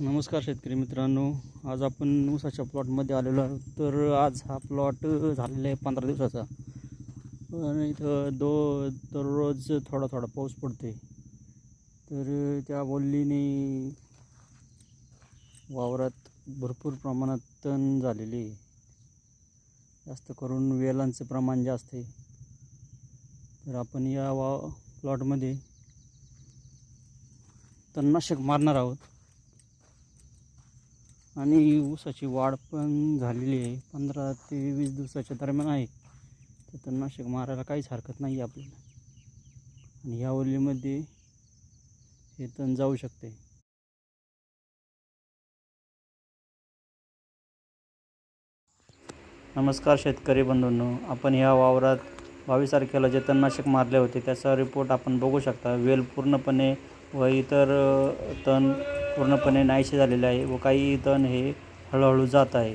नमस्कार शेतकरी मित्रांनो. आज आपण ऊसाच्या प्लॉटमध्ये आलेलो आहोत. तर आज हा प्लॉट झालेला आहे पंधरा दिवसाचा. आणि इथं दो दररोज थोडा थोडा पाऊस पडते तर त्या बोललीने वावरात भरपूर प्रमाणात तण झालेली आहे. जास्त करून वेलांचं प्रमाण जास्त आहे. तर आपण या वा प्लॉटमध्ये तणनाशक मारणार आहोत. आणि ऊसाची वाढ पण झालेली आहे. पंधरा ते वीस दिवसाच्या दरम्यान आहे. तर तणनाशक मारायला काहीच हरकत नाही आहे आपल्याला. आणि ह्या ओलीमध्ये हे तण जाऊ शकते. नमस्कार शेतकरी बंधूंनो. आपण ह्या वावरात बावीस तारखेला जे तणनाशक मारले होते त्याचा रिपोर्ट आपण बघू शकता. वेल पूर्णपणे व इतर तण पूर्णपणे नाहीसे झालेले आहे व काही तण हे हळूहळू जात आहे.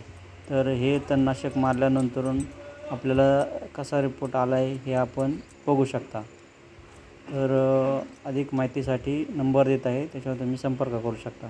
तर हे तणनाशक मारल्यानंतर आपल्याला कसा रिपोर्ट आला आहे हे आपण बघू शकता. तर अधिक माहितीसाठी नंबर देत आहे त्याच्यावर तुम्ही संपर्क करू शकता.